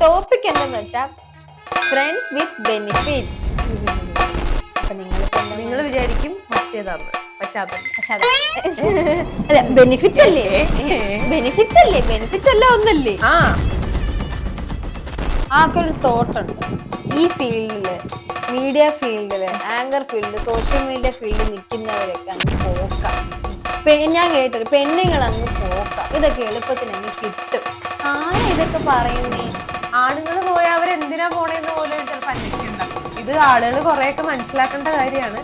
Topic എന്തെന്ന് വെച്ചാൽ friends with benefits അപ്പൊ നിങ്ങളിപ്പോ നിങ്ങൾ വിചാരിക്കും മറ്റേതാന്ന് പക്ഷെ പക്ഷെ അത് അല്ല ബെനിഫിറ്റ്സ് അല്ലേ? ബെനിഫിറ്റ്സ് അല്ലേ? ബെനിഫിറ്റ്സ് അല്ല ഒന്നല്ലേ? ആ. ആൾക്കൊരു തോട്ടുണ്ട്. ഈ ഫീൽഡിൽ മീഡിയ ഫീൽഡിൽ anchor field social media field നിൽക്കുന്നവരൊക്കെ അങ്ങ് പോക്കാം. ഞാൻ കേട്ടൊരു പെണ്ണുങ്ങൾ അങ്ങ് പോക്കാം. ഇതൊക്കെ എളുപ്പത്തിന് അങ്ങ് കിട്ടും. ആരാ ഇതൊക്കെ പറയുന്നേ? ആണുങ്ങൾ പോയാൽ അവർ എന്തിനാ പോണേന്ന് പോലും ചിലപ്പോൾ അന്വേഷിക്കണ്ട. ഇത് ആളുകൾ കുറെയൊക്കെ മനസ്സിലാക്കേണ്ട കാര്യമാണ്.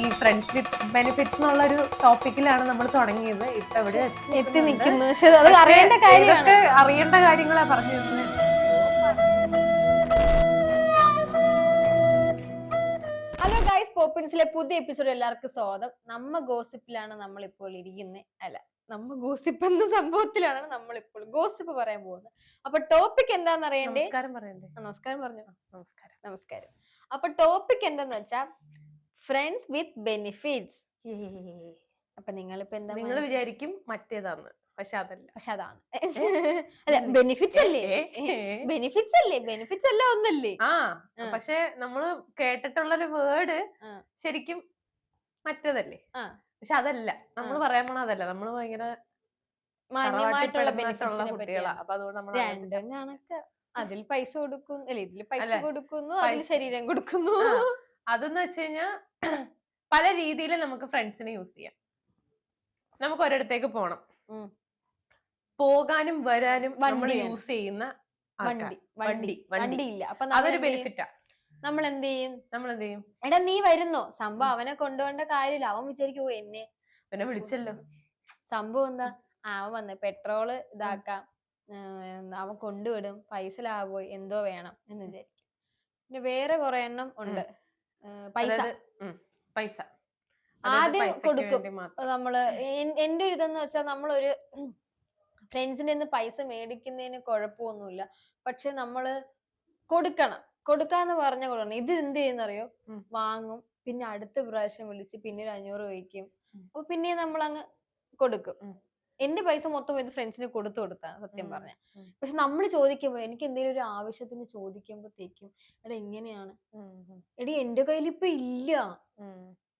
ഈ ഫ്രണ്ട്സ് വിത്ത് ബെനിഫിറ്റ്സ് എന്നുള്ള ഒരു ടോപ്പിക്കിലാണ് നമ്മൾ തുടങ്ങിയത്. ഇപ്പൊ ഇവിടെ എത്തി നിൽക്കുന്നു അറിയേണ്ട അറിയേണ്ട കാര്യങ്ങളാ പറഞ്ഞു തരുന്നത് ഹലോ ഗൈസ് പോപ്പിൻസിലെ പുതിയ എപ്പിസോഡ് എല്ലാവർക്കും സ്വാഗതം. നമ്മ ഗോസിപ്പിലാണ് നമ്മൾ ഇപ്പോൾ ഇരിക്കുന്നത് അല്ല നമ്മ ഗോസിപ്പ് എന്ന സംഭവത്തിലാണ് നമ്മൾ ഇപ്പോൾ ഗോസിപ്പ് പറയാൻ പോകുന്നത്. അപ്പൊ ടോപ്പിക് എന്താന്ന് അറിയണ്ടേ? നമസ്കാരം പറയണ്ടേ. നമസ്കാരം പറഞ്ഞു. നമസ്കാരം. നമസ്കാരം. അപ്പൊ ടോപ്പിക് എന്താന്ന് വെച്ചാ ഫ്രണ്ട്സ് വിത്ത് ബെനിഫിറ്റ്സ് അപ്പൊ നിങ്ങളിപ്പോ എന്താ നിങ്ങൾ വിചാരിക്കും മറ്റേതാന്ന് പക്ഷെ അതല്ല. പക്ഷെ അതാണ്. അല്ല ബെനിഫിറ്റ്സ് അല്ലേ. ബെനിഫിറ്റ്സ് അല്ലേ? ബെനിഫിറ്റ്സ് എല്ലാം ഒന്നല്ലേ? ആ. പക്ഷെ നമ്മൾ കേട്ടിട്ടുള്ളൊരു വേർഡ് ശരിക്കും മറ്റേതല്ലേ? ആ. പക്ഷെ അതല്ല. നമ്മൾ പറയാൻ പോണ അതല്ല. നമ്മൾ ഭയങ്കര മാന്യമായിട്ടുള്ള ബെനിഫിറ്റ്സിനെ കുട്ടികളാ. അപ്പൊ അതുകൊണ്ട് നമ്മൾ രണ്ടും കണക്ക്. അതിൽ പൈസ കൊടുക്കുന്നു അല്ല ഇതിൽ പൈസ കൊടുക്കുന്നു അതിൽ ശരീരം കൊടുക്കുന്നു. അതെന്ന് വെച്ച് പല രീതിയിൽ നമുക്ക് ഫ്രണ്ട്സിനെ യൂസ് ചെയ്യാം. നമുക്ക് ഒരിടത്തേക്ക് പോണം. പോകാനും വരാനും നമ്മൾ യൂസ് ചെയ്യുന്ന വണ്ടി വണ്ടി വണ്ടി വണ്ടി വണ്ടി. ഇല്ല അപ്പൊ അതൊരു ബെനിഫിറ്റാ. നമ്മൾ എന്ത് ചെയ്യും നമ്മൾ എന്ത് ചെയ്യും എടാ നീ വരുന്നോ? സംഭവം അവനെ കൊണ്ടുപോകേണ്ട കാര്യമില്ല. അവൻ വിചാരിക്കൂ "ഓ, എന്നെ. പിന്നെ വിളിച്ചല്ലോ. സംഭവം എന്താ? അവൻ വന്ന് പെട്രോൾ ഇതാക്കാം. അവൻ കൊണ്ടുവിടും. പൈസ ലാഭമായി. എന്തോ വേണം എന്ന് വിചാരിക്കും. പിന്നെ വേറെ കുറെ എണ്ണം ഉണ്ട്. പൈസ. പൈസ. ആദ്യം കൊടുക്കും. നമ്മൾ എന്റെ ഒരു ഇതെന്ന് വെച്ചാൽ നമ്മളൊരു ഫ്രണ്ട്സിന്റെ നിന്ന് പൈസ മേടിക്കുന്നതിന് കുഴപ്പമൊന്നുമില്ല. പക്ഷെ നമ്മൾ കൊടുക്കണം. കൊടുക്കാന്ന് പറഞ്ഞ കൊടുക്കണം ഇത് എന്ത് ചെയ്യുന്നറിയോ. വാങ്ങും. പിന്നെ അടുത്ത പ്രാവശ്യം വിളിച്ച് പിന്നെ ഒരു അഞ്ഞൂറ് ചോദിക്കും. അപ്പൊ പിന്നെ നമ്മൾ അങ്ങ് കൊടുക്കും. എന്റെ പൈസ മൊത്തം ഇത് ഫ്രണ്ട്സിന് കൊടുത്തു കൊടുത്താണ് സത്യം. പറഞ്ഞ. പക്ഷെ നമ്മൾ ചോദിക്കുമ്പോൾ എനിക്ക് എന്തെങ്കിലും ഒരു ആവശ്യത്തിന് ചോദിക്കുമ്പോഴത്തേക്കും എടാ എങ്ങനെയാണ് എടി എന്റെ കയ്യിൽ ഇപ്പൊ ഇല്ല.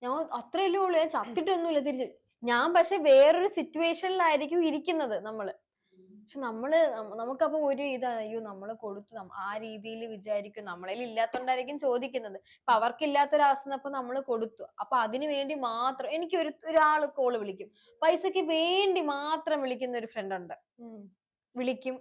ഞാൻ അത്രയല്ലേ ഉള്ളൂ. ഞാൻ ചത്തിട്ടൊന്നുമില്ല. തിരിച്ചു ഞാൻ പക്ഷെ വേറൊരു സിറ്റുവേഷനിലായിരിക്കും ഇരിക്കുന്നത് നമ്മൾ. പക്ഷെ നമ്മൾ നമുക്ക് നമുക്കപ്പോ ഒരു ഇത് അയ്യോ നമ്മൾ കൊടുത്തു ആ രീതിയിൽ വിചാരിക്കും. നമ്മളിൽ ഇല്ലാത്തോണ്ടായിരിക്കും ചോദിക്കുന്നത്. അപ്പൊ അവർക്കില്ലാത്തൊരവസ്ഥ അപ്പൊ നമ്മൾ കൊടുത്തു. അപ്പൊ അതിനു വേണ്ടി മാത്രം എനിക്ക് ഒരു ഒരാൾ കോൾ വിളിക്കും. പൈസക്ക് വേണ്ടി മാത്രം വിളിക്കുന്ന ഒരു ഫ്രണ്ട് ഉണ്ട്. വിളിക്കും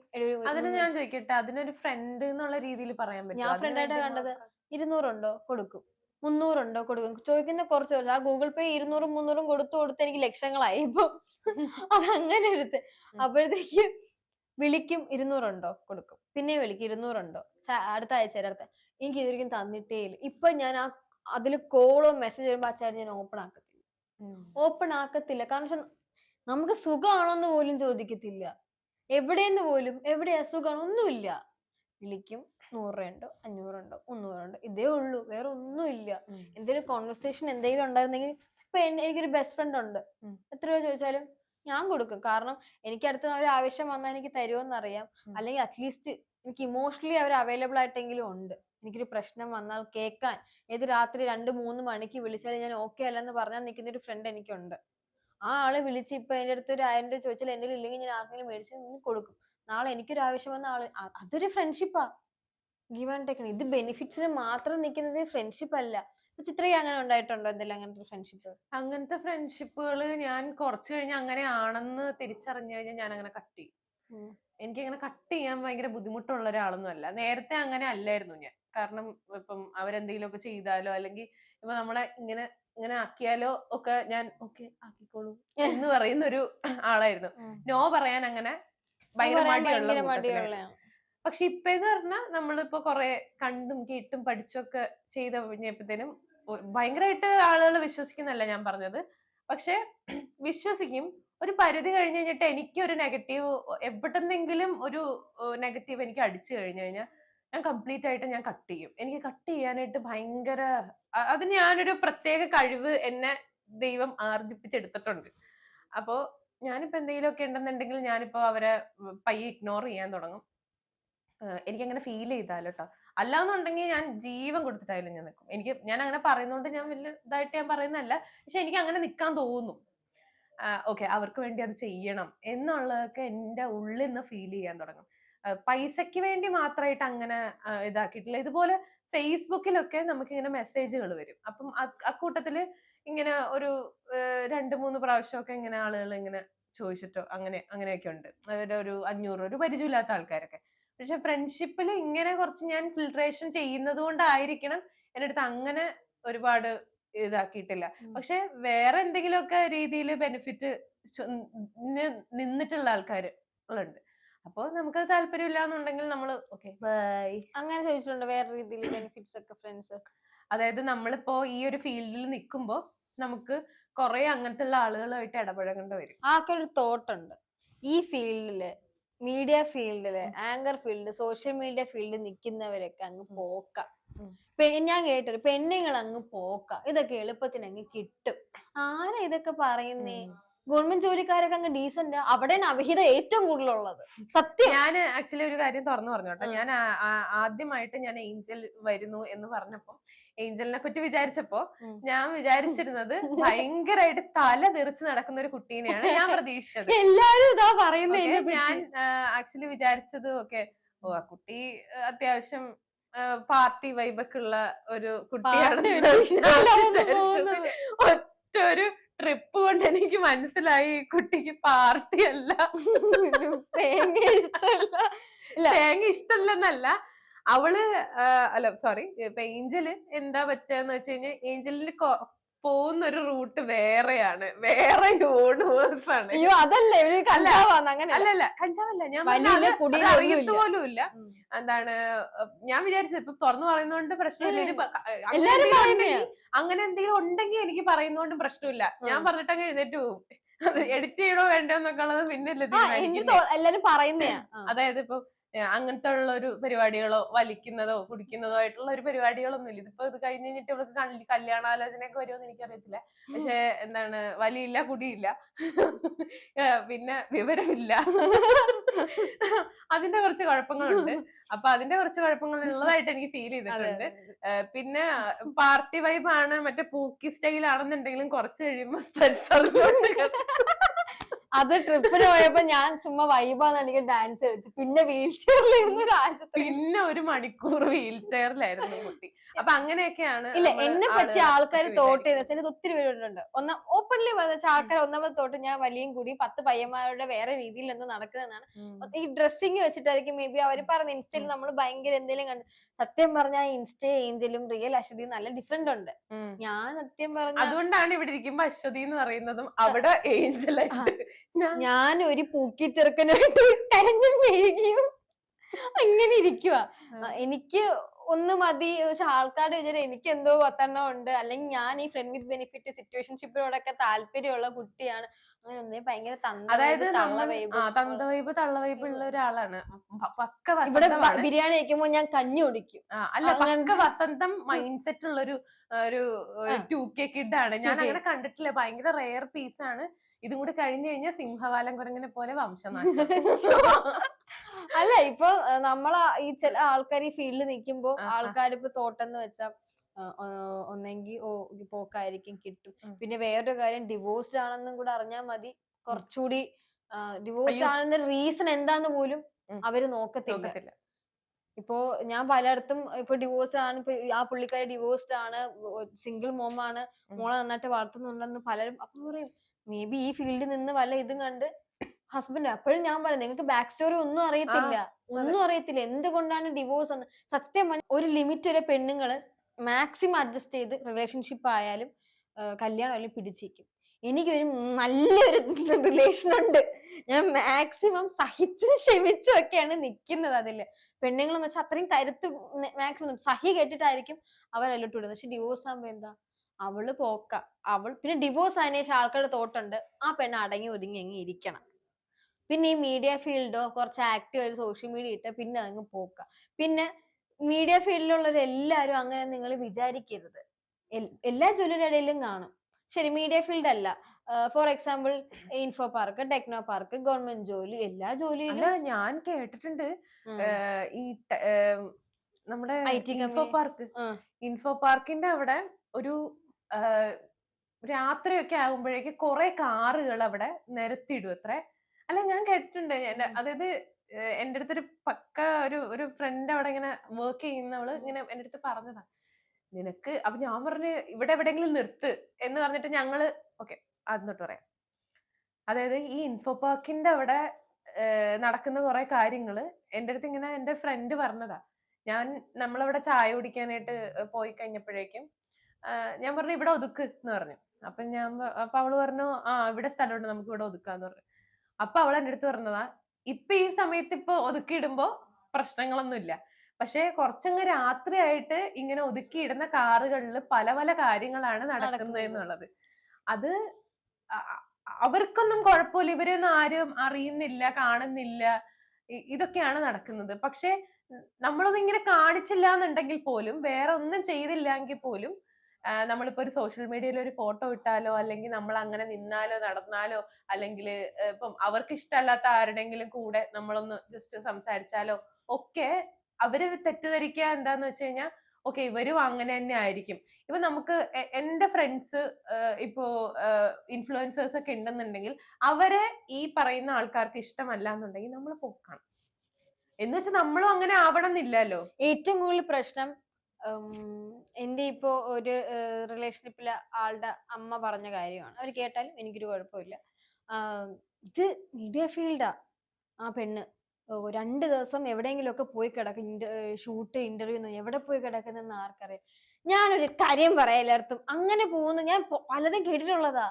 അതിന് ഞാൻ ചോദിക്കട്ടെ അതിനൊരു ഫ്രണ്ട് എന്നുള്ള രീതിയിൽ പറയാൻ പറ്റും ഞാൻ വേണ്ടി കണ്ടത്. ഇരുന്നൂറുണ്ടോ? കൊടുക്കും. മുന്നൂറുണ്ടോ? കൊടുക്കും. ചോദിക്കുന്ന കുറച്ച് ആ ഗൂഗിൾ പേ ഇരുന്നൂറും മുന്നൂറും കൊടുത്തു കൊടുത്ത് എനിക്ക് ലക്ഷങ്ങളായി ഇപ്പൊ. അതങ്ങനെ എടുത്ത്. അപ്പോഴത്തേക്ക് വിളിക്കും ഇരുന്നൂറുണ്ടോ? കൊടുക്കും. പിന്നെ വിളിക്കും ഇരുന്നൂറുണ്ടോ? അടുത്ത ആഴ്ച അടുത്ത. എനിക്ക് ഇതൊരിക്കും തന്നിട്ടേ ഇല്ല. ഇപ്പൊ ഞാൻ ആ അതിൽ കോളോ മെസ്സേജ് വരുമ്പോ ആ ഞാൻ ഓപ്പൺ ആക്കത്തില്ല. ഓപ്പൺ ആക്കത്തില്ല. കാരണം വെച്ചാൽ നമുക്ക് സുഖമാണോന്ന് പോലും ചോദിക്കത്തില്ല. എവിടെയെന്ന് പോലും എവിടെയാ സുഖമാണ് ഒന്നുമില്ല. വിളിക്കും നൂറ് രൂപയുണ്ടോ അഞ്ഞൂറുണ്ടോ? മുന്നൂറുണ്ടോ? ഇതേ ഉള്ളൂ. വേറെ ഒന്നുമില്ല. എന്തെങ്കിലും കോൺവെർസേഷൻ എന്തെങ്കിലും ഉണ്ടായിരുന്നെങ്കിൽ ഇപ്പൊ എനിക്കൊരു ബെസ്റ്റ് ഫ്രണ്ട് ഉണ്ട്. എത്ര രൂപ ചോദിച്ചാലും ഞാൻ കൊടുക്കും. കാരണം എനിക്ക് അടുത്ത ഒരു ആവശ്യം വന്നാൽ എനിക്ക് തരുമെന്ന് അറിയാം അല്ലെങ്കിൽ അറ്റ്ലീസ്റ്റ് എനിക്ക് ഇമോഷണലി അവർ അവൈലബിൾ ആയിട്ടെങ്കിലും ഉണ്ട്. എനിക്കൊരു പ്രശ്നം വന്നാൽ കേൾക്കാൻ. ഏത് രാത്രി രണ്ട് മൂന്ന് മണിക്ക് വിളിച്ചാലും ഞാൻ ഓക്കെ അല്ലെന്ന് പറഞ്ഞാൽ നിൽക്കുന്ന ഒരു ഫ്രണ്ട് എനിക്കുണ്ട്. ആ ആൾ വിളിച്ച് ഇപ്പൊ എന്റെ അടുത്ത് ഒരു ആയിരം രൂപ ചോദിച്ചാൽ എന്റെ ഇല്ലെങ്കിൽ ഞാൻ ആർക്കെങ്കിലും മേടിച്ച് നിന്ന് കൊടുക്കും. നാളെ എനിക്കൊരു ആവശ്യം വന്ന ആൾ അതൊരു ഫ്രണ്ട്ഷിപ്പാ ഗീവ് ആൻഡ് ടേക്ക് ഇത് ബെനിഫിറ്റ്സിന് മാത്രം നിൽക്കുന്നത് ഫ്രണ്ട്ഷിപ്പ് അല്ല. ചിത്രയ്ക്ക് അങ്ങനെ ഉണ്ടായിട്ടുണ്ടോ എന്തെങ്കിലും അങ്ങനത്തെ ഫ്രണ്ട്ഷിപ്പ് അങ്ങനത്തെ ഫ്രണ്ട്ഷിപ്പുകൾ ഞാൻ കുറച്ച് കഴിഞ്ഞ് അങ്ങനെ ആണെന്ന് തിരിച്ചറിഞ്ഞു കഴിഞ്ഞാൽ ഞാൻ അങ്ങനെ കട്ട് ചെയ്യും. എനിക്ക് അങ്ങനെ കട്ട് ചെയ്യാൻ ഭയങ്കര ബുദ്ധിമുട്ടുള്ള ഒരാളൊന്നും അല്ല. നേരത്തെ അങ്ങനെ അല്ലായിരുന്നു ഞാൻ. കാരണം ഇപ്പം അവരെന്തെങ്കിലും ഒക്കെ ചെയ്താലോ അല്ലെങ്കിൽ ഇപ്പൊ നമ്മളെ ഇങ്ങനെ ഇങ്ങനെ ആക്കിയാലോ ഒക്കെ ഞാൻ ഓക്കെ ആക്കിക്കോളൂ എന്ന് പറയുന്ന ഒരു ആളായിരുന്നു നോ പറയാൻ അങ്ങനെ ഭയങ്കര മടിയുള്ള പക്ഷെ ഇപ്പെന്ന് പറഞ്ഞാൽ നമ്മളിപ്പോ കൊറേ കണ്ടും കേട്ടും പഠിച്ചൊക്കെ ചെയ്ത് കഴിഞ്ഞപ്പോഴത്തേനും ഭയങ്കരമായിട്ട് ആളുകൾ വിശ്വസിക്കുന്നല്ല ഞാൻ പറഞ്ഞത്. പക്ഷെ വിശ്വസിക്കും. ഒരു പരിധി കഴിഞ്ഞ് കഴിഞ്ഞിട്ട് എനിക്ക് ഒരു നെഗറ്റീവ് എവിടെന്നെങ്കിലും ഒരു നെഗറ്റീവ് എനിക്ക് അടിച്ചു കഴിഞ്ഞു കഴിഞ്ഞാൽ ഞാൻ കംപ്ലീറ്റ് ആയിട്ട് ഞാൻ കട്ട് ചെയ്യും. എനിക്ക് കട്ട് ചെയ്യാനായിട്ട് ഭയങ്കര അത് ഞാനൊരു പ്രത്യേക കഴിവ് എന്നെ ദൈവം ആർജിപ്പിച്ചെടുത്തിട്ടുണ്ട്. അപ്പോ ഞാനിപ്പോ എന്തെങ്കിലുമൊക്കെ ഉണ്ടെന്നുണ്ടെങ്കിൽ ഞാനിപ്പോ അവരെ പയ്യെ ഇഗ്നോർ ചെയ്യാൻ തുടങ്ങും. എനിക്ക് അങ്ങനെ ഫീൽ ചെയ്താലോ കേട്ടോ അല്ലാന്നുണ്ടെങ്കിൽ ഞാൻ ജീവൻ കൊടുത്തിട്ടായാലും ഞാൻ നിൽക്കും എനിക്ക് ഞാൻ അങ്ങനെ പറയുന്നോണ്ട് ഞാൻ വലിയ ഇതായിട്ട് ഞാൻ പറയുന്നതല്ല. പക്ഷെ എനിക്ക് അങ്ങനെ നിൽക്കാൻ തോന്നുന്നു ഓക്കെ അവർക്ക് വേണ്ടി അത് ചെയ്യണം എന്നുള്ളതൊക്കെ എന്റെ ഉള്ളിൽ നിന്ന് ഫീൽ ചെയ്യാൻ തുടങ്ങും. പൈസയ്ക്ക് വേണ്ടി മാത്രമായിട്ട് അങ്ങനെ ഇതാക്കിയിട്ടില്ല. ഇതുപോലെ ഫേസ്ബുക്കിലൊക്കെ നമുക്ക് ഇങ്ങനെ മെസ്സേജുകൾ വരും. അപ്പം അക്കൂട്ടത്തിൽ ഇങ്ങനെ ഒരു രണ്ട് മൂന്ന് പ്രാവശ്യമൊക്കെ ഇങ്ങനെ ആളുകൾ ഇങ്ങനെ ചോദിച്ചിട്ടോ അങ്ങനെ അങ്ങനെയൊക്കെ ഉണ്ട്. അവരുടെ ഒരു അഞ്ഞൂറ് ഒരു പരിചയമില്ലാത്ത ആൾക്കാരൊക്കെ. പക്ഷെ ഫ്രണ്ട്ഷിപ്പിൽ ഇങ്ങനെ കുറച്ച് ഞാൻ ഫിൽട്രേഷൻ ചെയ്യുന്നത് കൊണ്ടായിരിക്കണം എന്റെ അടുത്ത് അങ്ങനെ ഒരുപാട് ഇതാക്കിയിട്ടില്ല. പക്ഷെ വേറെ എന്തെങ്കിലുമൊക്കെ രീതിയിൽ ബെനിഫിറ്റ് നിന്നിട്ടുള്ള ആൾക്കാർ ഉണ്ട് അപ്പോ നമുക്ക് താല്പര്യമില്ല എന്നുണ്ടെങ്കിൽ നമ്മൾ ഓക്കെ ബൈ അങ്ങനെ ചോദിച്ചിട്ടുണ്ട് വേറെ രീതിയിൽ ബെനിഫിറ്റ്സ് ഒക്കെ ഫ്രണ്ട്സ് അതായത് നമ്മളിപ്പോ ഈ ഒരു ഫീൽഡിൽ നിൽക്കുമ്പോൾ നമുക്ക് കുറെ അങ്ങനത്തെ ഉള്ള ആളുകളുമായിട്ട് ഇടപഴകേണ്ടി വരും. ആ ഒരു തോട്ട് ഉണ്ട്. ഈ ഫീൽഡിൽ മീഡിയ ഫീൽഡിൽ anchor field social media field നിൽക്കുന്നവരൊക്കെ അങ്ങ് പോക്ക. ഞാൻ കേട്ടൊരു പെണ്ണുങ്ങൾ അങ്ങ് പോക്ക. ഇതൊക്കെ എളുപ്പത്തിന് അങ്ങ് കിട്ടും. ആരാ ഇതൊക്കെ പറയുന്നേ? ഗവൺമെന്റ് ജോലിക്കാരൊക്കെ അങ്ങ് ഡീസന്റ് അവിടെയാണ് അവിഹിത ഏറ്റവും കൂടുതലുള്ളത്. സത്യം. ഞാൻ ആക്ച്വലി ഒരു കാര്യം തുറന്നു പറഞ്ഞു കേട്ടോ. ഞാൻ ആദ്യമായിട്ട് ഞാൻ ഏഞ്ചൽ വരുന്നു എന്ന് പറഞ്ഞപ്പോ ഏഞ്ചലിനെ പറ്റി വിചാരിച്ചപ്പോ. ഞാൻ വിചാരിച്ചിരുന്നത് ഭയങ്കരമായിട്ട് തല തെറിച്ച് നടക്കുന്ന ഒരു കുട്ടീനെയാണ് ഞാൻ പ്രതീക്ഷിച്ചത്. എല്ലാരും ഇതാ പറയുന്നത് ഞാൻ ആക്ച്വലി വിചാരിച്ചത് ഒക്കെ ഓ ആ കുട്ടി അത്യാവശ്യം പാർട്ടി വൈബൊക്കെ ഉള്ള ഒരു കുട്ടിയാണ്. ഒറ്റ ഒരു ട്രിപ്പ് കൊണ്ട് എനിക്ക് മനസ്സിലായി ഈ കുട്ടിക്ക് പാർട്ടി അല്ല. തേങ്ങ ഇഷ്ടമല്ല. തേങ്ങ ഇഷ്ടമല്ലെന്നല്ല അവൾ അല്ല സോറി ഇപ്പൊ ഏഞ്ചൽ എന്താ പറ്റാന്ന് വെച്ച് കഴിഞ്ഞാൽ ഏഞ്ചലിന് പോകുന്ന ഒരു റൂട്ട് വേറെയാണ്. വേറെ യൂണിവേഴ്സ് ആണ്. അയ്യോ അതല്ല? ഇവർ കഞ്ചാവാന്ന് അങ്ങനെ അല്ല അല്ല കഞ്ചാവല്ല. ഞാൻ അറിയത്തു. പോലും ഇല്ല എന്താണ് ഞാൻ വിചാരിച്ചത് ഇപ്പൊ തുറന്നു പറയുന്നോണ്ട് പ്രശ്നമില്ല. അങ്ങനെ എന്തെങ്കിലും ഉണ്ടെങ്കിൽ- എനിക്ക് പറയുന്നോണ്ടും പ്രശ്നമില്ല. ഞാൻ. പറഞ്ഞിട്ടങ്ങ് എഴുന്നേറ്റ് പോകും എഡിറ്റ് ചെയ്യണോ വേണ്ടോ എന്നൊക്കെ ഉള്ളത് പിന്നെ എല്ലാരും അതായത് ഇപ്പൊ അങ്ങനത്തെ ഉള്ള ഒരു പരിപാടികളോ വലിക്കുന്നതോ കുടിക്കുന്നതോ ആയിട്ടുള്ള ഒരു പരിപാടികളൊന്നും ഇല്ല ഇതിപ്പോ ഇത് കഴിഞ്ഞ് കഴിഞ്ഞിട്ട് ഇവൾക്ക് കല്യ- കല്യാണാലോചനയൊക്കെ വരുമെന്ന് എനിക്കറിയത്തില്ല. പക്ഷെ എന്താണ് വലിയില്ല കുടിയില്ല. പിന്നെ വിവരമില്ല. അതിന്റെ കുറച്ച് കുഴപ്പങ്ങളുണ്ട്. അപ്പൊ അതിന്റെ കുറച്ച് കുഴപ്പങ്ങൾ ഉള്ളതായിട്ട് എനിക്ക് ഫീൽ ചെയ്തിട്ടുണ്ട്. പിന്നെ പാർട്ടി വൈബാണ് മറ്റേ പൂക്കി സ്റ്റൈൽ ആണെന്നുണ്ടെങ്കിലും കുറച്ച് കഴിയുമ്പോ സ്ട്രെച്ചറിലോട്ട് അത് ട്രിപ്പിന് പോയപ്പോ ഞാൻ ചുമ്മാ വൈബാന്ന് എനിക്ക് ഡാൻസ് കളിച്ചു പിന്നെ വീൽ ഒരു ആശുപത്രി പിന്നെ ഒരു മണിക്കൂർ വീൽ ചെയറിലായിരുന്നു കുട്ടി അപ്പൊ അങ്ങനെയൊക്കെയാണ് ഇല്ല എന്നെ പറ്റി ആൾക്കാർ തോട്ട്. ചെയ്ത് വെച്ചാൽ ഒത്തിരി പേരുണ്ട് ഒന്ന് ഓപ്പൺലി വെച്ചാൽ ആൾക്കാർ ഒന്നാമത് തോട്ട് ഞാൻ വലിയ കൂടി പത്ത് പയ്യന്മാരുടെ വേറെ രീതിയിൽ എന്തോ നടക്കുന്നതാണ്. ഈ ഡ്രസ്സിങ് വെച്ചിട്ടായിരിക്കും മേ ബി അവർ പറഞ്ഞ ഇൻസ്റ്റയിൽ. നമ്മൾ ഭയങ്കര എന്തെങ്കിലും കണ്ട് സത്യം പറഞ്ഞാൽ ഇൻസ്റ്റ ഏഞ്ചലും റിയൽ അശ്വതിയും നല്ല ഡിഫറെന്റ് ഉണ്ട്. ഞാൻ സത്യം പറഞ്ഞ അതുകൊണ്ടാണ് ഇവിടെ ഇരിക്കുമ്പോ അശ്വതി എന്ന് പറയുന്നതും അവിടെ ഏഞ്ചൽ ഞാൻ ഒരു പൂക്കി ചെറുക്കനായിട്ട് കരഞ്ഞും മെഴുകിയും അങ്ങനെ ഇരിക്കുക. എനിക്ക് ഒന്ന് മതി. പക്ഷെ ആൾക്കാരുടെ വിചാരം എനിക്ക് എന്തോ പത്തെണ്ണം ഉണ്ട്. അല്ലെങ്കിൽ ഞാൻ ഈ ഫ്രണ്ട് വിത്ത് ബെനിഫിറ്റ് സിറ്റുവേഷൻഷിപ്പിനോടൊക്കെ താല്പര്യമുള്ള കുട്ടിയാണ്. അതായത് തന്ത വൈബ് തള്ള വൈബ് ഉള്ള ഒരാളാണ്. പക്ക ഇവിടെ ബിരിയാണി കഴിക്കുമ്പോ ഞാൻ കഞ്ഞി കുടിക്കും. അല്ല പക്ക വസന്തം മൈൻഡ് സെറ്റ് ഉള്ള ഒരു ഒരു. ടു കെ കിഡ് ആണ്. ഞാൻ അങ്ങനെ കണ്ടിട്ടില്ല. ഭയങ്കര റെയർ പീസ് ആണ്. ഇതും കൂടി കഴിഞ്ഞു കഴിഞ്ഞാൽ സിംഹവാലം കുരങ്ങനെ പോലെ വംശനാശം. അല്ല ഇപ്പൊ നമ്മളാ ഈ ചില ആൾക്കാർ ഈ ഫീൽഡിൽ നിൽക്കുമ്പോ തോട്ടം ആൾക്കാർ ഇപ്പൊ തോട്ടെന്ന് വെച്ചാൽ ഒന്നെങ്കിൽ ഓ പോക്കായിരിക്കും കിട്ടും. പിന്നെ വേറൊരു കാര്യം ഡിവോഴ്സ്ഡ് ആണെന്നും കൂടെ അറിഞ്ഞാൽ മതി. കുറച്ചുകൂടി ഡിവോഴ്സ്ഡ്. ആണെന്ന റീസൺ എന്താന്ന് പോലും. അവർ നോക്കത്തില്ല. ഇപ്പോ ഞാൻ പലയിടത്തും ഇപ്പൊ ഡിവോഴ്സ് ആണ് ഇപ്പൊ ആ പുള്ളിക്കാരി ഡിവോഴ്സ്ഡ് ആണ് സിംഗിൾ മോം ആണ് ഉം. മോളെ നന്നായിട്ട് വളർത്തുന്നുണ്ടെന്ന് പലരും അപ്പൊ പറയും മേ ബി ഈ ഫീൽഡിൽ നിന്ന് വല്ല ഇതും കണ്ട് ഹസ്ബൻഡ് അപ്പോഴും ഞാൻ പറയാം നിങ്ങൾക്ക് ബാക്ക് സ്റ്റോറി ഒന്നും അറിയത്തില്ല. ഒന്നും അറിയത്തില്ല. എന്തുകൊണ്ടാണ് ഡിവോഴ്സ് എന്ന് സത്യം ഒരു ലിമിറ്റ് വരെ പെണ്ണുങ്ങൾ മാക്സിമം അഡ്ജസ്റ്റ് ചെയ്ത് റിലേഷൻഷിപ്പ് ആയാലും കല്യാണം ആയാലും പിടിച്ചിരിക്കും. എനിക്കൊരു നല്ലൊരു റിലേഷൻ ഉണ്ട്. ഞാൻ മാക്സിമം സഹിച്ചും ക്ഷമിച്ചും ഒക്കെയാണ് നിൽക്കുന്നത് അതിൽ പെണ്ണുങ്ങൾ എന്ന് വെച്ചാൽ അത്രയും കരുത്ത് മാക്സിമം സഹി കേട്ടിട്ടായിരിക്കും അവർ അതിലോട്ട് വിടുന്നത്. പക്ഷെ ഡിവോഴ്സ് ആകുമ്പോൾ എന്താ? അവൾ പോക്ക. അവൾ പിന്നെ ഡിവോഴ്സ് ആയതിനു ശേഷം ആൾക്കാരുടെ തോട്ടുണ്ട്. ആ പെണ്ണ് അടങ്ങി ഒതുങ്ങി അങ്ങ് ഇരിക്കണം. പിന്നെ ഈ മീഡിയ ഫീൽഡോ കുറച്ച് ആക്റ്റീവ് ആയിട്ട് സോഷ്യൽ മീഡിയ ഇട്ട പിന്നെ അതങ്ങ് പോക്ക. പിന്നെ മീഡിയ ഫീൽഡിലുള്ളവരെല്ലാരും അങ്ങനെ നിങ്ങൾ വിചാരിക്കരുത്. എല്ലാ ജോലിയുടെ ഇടയിലും കാണും. ശരി മീഡിയ ഫീൽഡ് അല്ല. For example Infopark Technopark government ജോലി എല്ലാ ജോലിയിലും ഞാൻ കേട്ടിട്ടുണ്ട്. ഈ നമ്മുടെ ഇൻഫോ പാർക്ക് ഇൻഫോ പാർക്കിന്റെ അവിടെ ഒരു രാത്രിയൊക്കെ ആകുമ്പോഴേക്ക് കുറെ കാറുകൾ അവിടെ നിരത്തിയിടും അത്രേ. അല്ല ഞാൻ കേട്ടിട്ടുണ്ട്. അതായത് എന്റെ അടുത്തൊരു പക്ക ഒരു ഒരു ഫ്രണ്ട് അവിടെ ഇങ്ങനെ വർക്ക് ചെയ്യുന്നവൾ ഇങ്ങനെ എന്റെ അടുത്ത് പറഞ്ഞതാ. നിനക്ക് അപ്പൊ ഞാൻ പറഞ്ഞു ഇവിടെ എവിടെയെങ്കിലും നിർത്ത് എന്ന് പറഞ്ഞിട്ട് ഞങ്ങൾ ഓക്കെ അത് തൊട്ട് പറയാം. അതായത് ഈ ഇൻഫോ പാർക്കിന്റെ അവിടെ നടക്കുന്ന കുറെ കാര്യങ്ങൾ എന്റെ അടുത്ത് ഇങ്ങനെ എന്റെ ഫ്രണ്ട് പറഞ്ഞതാ. ഞാൻ നമ്മളവിടെ ചായ കുടിക്കാനായിട്ട് പോയി കഴിഞ്ഞപ്പോഴേക്കും ഞാൻ പറഞ്ഞു ഇവിടെ ഒതുക്ക് എന്ന് പറഞ്ഞു. അപ്പൊ ഞാൻ അപ്പൊ അവൾ പറഞ്ഞു ആ ഇവിടെ സ്ഥലമുണ്ട് നമുക്ക് ഇവിടെ ഒതുക്കാന്ന് പറഞ്ഞു. അപ്പൊ അവൾ എന്റെ അടുത്ത് പറഞ്ഞതാ ഇപ്പൊ ഈ സമയത്ത് ഇപ്പൊ ഒതുക്കിയിടുമ്പോ പ്രശ്നങ്ങളൊന്നുമില്ല പക്ഷെ കുറച്ചങ്ങ് രാത്രിയായിട്ട് ഇങ്ങനെ ഒതുക്കിയിടുന്ന കാറുകളിൽ പല പല കാര്യങ്ങളാണ് നടക്കുന്നത്. എന്നുള്ളത്. അത് അവർക്കൊന്നും കുഴപ്പമില്ല. ഇവരൊന്നും ആരും അറിയുന്നില്ല കാണുന്നില്ല. ഇതൊക്കെയാണ് നടക്കുന്നത്. പക്ഷെ നമ്മളൊന്നും ഇങ്ങനെ കാണിച്ചില്ല എന്നുണ്ടെങ്കിൽ പോലും വേറെ ഒന്നും ചെയ്തില്ലെങ്കിൽ പോലും നമ്മളിപ്പോ ഒരു സോഷ്യൽ മീഡിയയിൽ ഒരു ഫോട്ടോ ഇട്ടാലോ അല്ലെങ്കിൽ നമ്മൾ അങ്ങനെ നിന്നാലോ നടന്നാലോ അല്ലെങ്കിൽ ഇപ്പം അവർക്ക് ഇഷ്ടമല്ലാത്ത ആരുടെങ്കിലും കൂടെ നമ്മളൊന്ന് ജസ്റ്റ് സംസാരിച്ചാലോ ഒക്കെ അവർ തെറ്റിദ്ധരിക്കുക എന്താന്ന് വെച്ച് കഴിഞ്ഞാൽ ഓക്കെ ഇവരും അങ്ങനെ തന്നെ ആയിരിക്കും. ഇപ്പൊ നമുക്ക് എന്റെ ഫ്രണ്ട്സ് ഇപ്പോ ഇൻഫ്ലുവൻസേഴ്സ് ഒക്കെ ഉണ്ടെന്നുണ്ടെങ്കിൽ അവരെ ഈ പറയുന്ന ആൾക്കാർക്ക് ഇഷ്ടമല്ല എന്നുണ്ടെങ്കിൽ നമ്മൾ പോക്കാണ്. എന്ന് വെച്ചാൽ നമ്മളും അങ്ങനെ ആവണം എന്നില്ലല്ലോ. ഏറ്റവും കൂടുതൽ പ്രശ്നം എന്റെ ഇപ്പോ ഒരു റിലേഷൻഷിപ്പിലെ ആളുടെ അമ്മ പറഞ്ഞ കാര്യമാണ്. അവർ കേട്ടാലും എനിക്കൊരു കുഴപ്പമില്ല. ഇത് മീഡിയ ഫീൽഡാ ആ പെണ്ണ്. രണ്ട് ദിവസം എവിടെയെങ്കിലും ഒക്കെ പോയി കിടക്കും ഷൂട്ട് ഇന്റർവ്യൂ എവിടെ പോയി കിടക്കുന്നെന്ന് ആർക്കറിയാം. ഞാനൊരു കാര്യം പറയാം എല്ലായിടത്തും. അങ്ങനെ പോകുന്നു ഞാൻ പലതും കേട്ടിട്ടുള്ളതാ.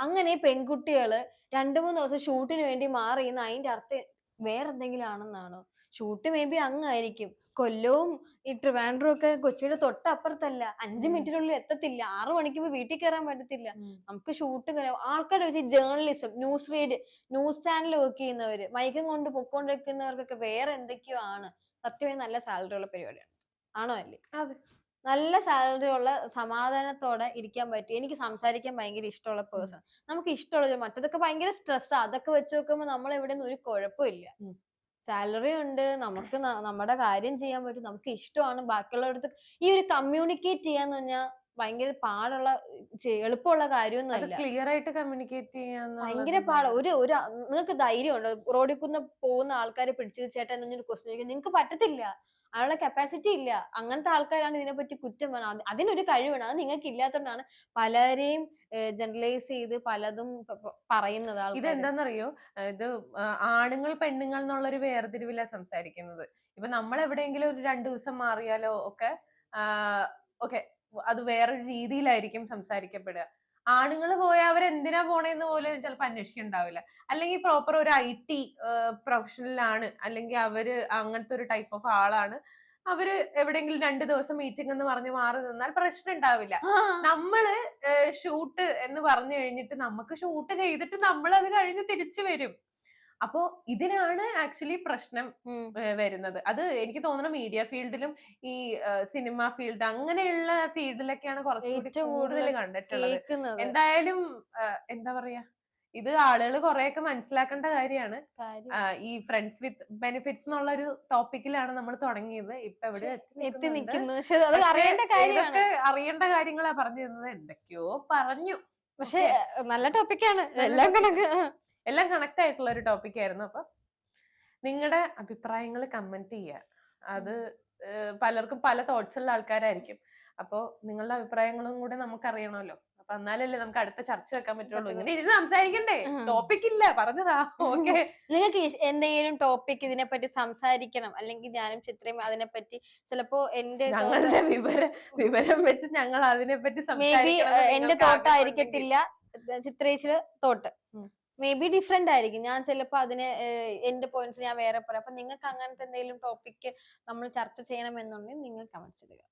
അങ്ങനെ പെൺകുട്ടികൾ രണ്ടു മൂന്ന് ദിവസം ഷൂട്ടിന് വേണ്ടി മാറിയെന്ന് അതിന്റെ അർത്ഥം വേറെ എന്തെങ്കിലും ആണെന്നാണോ? ഷൂട്ട് മേ ബി അങ്ങായിരിക്കും. കൊല്ലവും ഈ ട്രിവാൻഡ്രവും ഒക്കെ കൊച്ചിയുടെ തൊട്ടപ്പുറത്തല്ല. അഞ്ച്. മിനിറ്റിനുള്ളിൽ എത്തത്തില്ല. ആറു മണിക്ക് മുമ്പ് വീട്ടിൽ കയറാൻ പറ്റത്തില്ല. നമുക്ക് ഷൂട്ട് ആൾക്കാരുടെ വെച്ച് journalism news read news channel work ചെയ്യുന്നവര് മൈക്കും കൊണ്ട് പൊക്കോണ്ടിരിക്കുന്നവർക്കൊക്കെ വേറെ എന്തൊക്കെയോ ആണ്. സത്യമായി നല്ല സാലറി ഉള്ള പരിപാടിയാണ്. ആണോ അല്ലേ? അതെ. നല്ല സാലറി ഉള്ള സമാധാനത്തോടെ ഇരിക്കാൻ പറ്റും. എനിക്ക് സംസാരിക്കാൻ ഭയങ്കര ഇഷ്ടമുള്ള പേഴ്സൺ നമുക്ക് ഇഷ്ടമുള്ള മറ്റതൊക്കെ ഭയങ്കര സ്ട്രെസ്സാ അതൊക്കെ വെച്ച് നോക്കുമ്പോൾ നമ്മൾ എവിടെ നിന്ന് ഒരു കുഴപ്പമില്ല. സാലറി ഉണ്ട് നമുക്ക് നമ്മുടെ കാര്യം ചെയ്യാൻ പറ്റും നമുക്ക് ഇഷ്ടമാണ്. ബാക്കിയുള്ളവർക്ക് ഈ ഒരു കമ്മ്യൂണിക്കേറ്റ് ചെയ്യാന്ന് പറഞ്ഞാൽ ഭയങ്കര പാടുള്ള എളുപ്പമുള്ള കാര്യമൊന്നുമല്ല ക്ലിയർ ആയിട്ട് കമ്മ്യൂണിക്കേറ്റ് ഭയങ്കര പാട്. ഒരു ഒരു നിങ്ങൾക്ക് ധൈര്യമുണ്ടോ? റോഡിൽ കൂന്ന് പോകുന്ന ആൾക്കാരെ പിടിച്ചത് ചേട്ടാ എന്നൊരു ക്വസ്റ്റ്യൻ ചോദിക്കാൻ നിങ്ങൾക്ക് പറ്റത്തില്ല. അതിനുള്ള കപ്പാസിറ്റി ഇല്ല. അങ്ങനത്തെ ആൾക്കാരാണ് ഇതിനെപ്പറ്റി കുറ്റം അത് അതിനൊരു കഴിവാണ് അത് നിങ്ങൾക്ക് ഇല്ലാത്തതുകൊണ്ടാണ് പലരെയും ജനറലൈസ് ചെയ്ത് പലതും പറയുന്നത് ഇത് എന്താണെന്നറിയോ ഇത് ആണുങ്ങൾ പെണ്ണുങ്ങൾ എന്നുള്ള ഒരു വേർതിരിവില്ല സംസാരിക്കുന്നത്. ഇപ്പൊ നമ്മൾ എവിടെയെങ്കിലും ഒരു രണ്ടു ദിവസം മാറിയാലോ ഒക്കെ ഓക്കെ അത് വേറൊരു രീതിയിലായിരിക്കും സംസാരിക്കപ്പെടുക. ആണുങ്ങൾ പോയാൽ അവർ എന്തിനാ പോണേന്ന് പോലും ചിലപ്പോൾ അന്വേഷിക്കുന്നുണ്ടാവില്ല അല്ലെങ്കിൽ പ്രോപ്പർ ഒരു ഐ ടി പ്രൊഫഷണലാണ് അല്ലെങ്കിൽ അവർ അങ്ങനത്തെ ഒരു ടൈപ്പ് ഓഫ് ആളാണ്. അവർ എവിടെയെങ്കിലും രണ്ട് ദിവസം മീറ്റിംഗ് എന്ന് പറഞ്ഞ് മാറി നിന്നാൽ പ്രശ്നം ഉണ്ടാവില്ല നമ്മൾ ഷൂട്ട് എന്ന് പറഞ്ഞു കഴിഞ്ഞിട്ട് നമുക്ക് ഷൂട്ട് ചെയ്തിട്ട് നമ്മൾ അത് കഴിഞ്ഞ് തിരിച്ചു വരും. അപ്പോ ഇതിനാണ് ആക്ച്വലി പ്രശ്നം വരുന്നത്. അത് എനിക്ക് തോന്നുന്നു മീഡിയ ഫീൽഡിലും ഈ സിനിമ ഫീൽഡ് അങ്ങനെയുള്ള ഫീൽഡിലൊക്കെയാണ് കുറച്ചുകൂടി കൂടുതൽ കണ്ടിട്ടുള്ളത്. എന്തായാലും എന്താ പറയാ ഇത് ആളുകൾ കുറെയൊക്കെ മനസ്സിലാക്കേണ്ട കാര്യമാണ്. ഈ ഫ്രണ്ട്സ് വിത്ത് ബെനിഫിറ്റ്സ് എന്നുള്ള ഒരു ടോപ്പിക്കിലാണ് നമ്മൾ തുടങ്ങിയത്. ഇപ്പൊ എവിടെ എത്തി നിൽക്കുന്നുണ്ട്. നിൽക്കുന്നു പക്ഷെ അത് അറിയേണ്ട കാര്യമാണ്. ഇതൊക്കെ അറിയേണ്ട കാര്യങ്ങളാ പറഞ്ഞു തന്നത് എന്തൊക്കെയോ പറഞ്ഞു. പക്ഷെ നല്ല ടോപ്പിക്കാണ്. എല്ലാം. കണക്ക്. എല്ലാം കണക്ട് ആയിട്ടുള്ള ഒരു ടോപ്പിക് ആയിരുന്നു. അപ്പൊ നിങ്ങളുടെ അഭിപ്രായങ്ങൾ കമന്റ് ചെയ്യുക അത് പലർക്കും പല തോട്ട്സ് ഉള്ള ആൾക്കാരായിരിക്കും. അപ്പോ നിങ്ങളുടെ അഭിപ്രായങ്ങളും കൂടെ നമുക്ക് അറിയണമല്ലോ അപ്പൊ എന്നാലല്ലേ നമുക്ക് അടുത്ത ചർച്ച വെക്കാൻ പറ്റുള്ളൂ. ഇങ്ങനെ ഇരുന്ന് സംസാരിക്കണ്ടേ. ടോപ്പിക് ഇല്ല. പറഞ്ഞതാ. ഓക്കെ. നിങ്ങൾക്ക് എന്തെങ്കിലും ടോപ്പിക് ഇതിനെപ്പറ്റി സംസാരിക്കണം. അല്ലെങ്കിൽ ഞാനും ചിത്രയും അതിനെപ്പറ്റി ചിലപ്പോ എന്റെ ഞങ്ങളുടെ വിവരം വിവരം വെച്ച് ഞങ്ങൾ അതിനെ പറ്റി എന്റെ തോട്ടായിരിക്കത്തില്ല ചിത്രേശ്വര ചിത്രേച്ചിയുടെ തോട്ട്. മേ ബി ഡിഫറെന്റ് ആയിരിക്കും. ഞാൻ ചിലപ്പോ അതിന് എന്റെ പോയിന്റ്സ് ഞാൻ വേറെ പറയാം. അപ്പൊ നിങ്ങൾക്ക് അങ്ങനത്തെ എന്തെങ്കിലും ടോപ്പിക് നമ്മൾ ചർച്ച ചെയ്യണമെന്നുണ്ടെങ്കിൽ നിങ്ങൾ കമന്റ്സ് ഇടുക.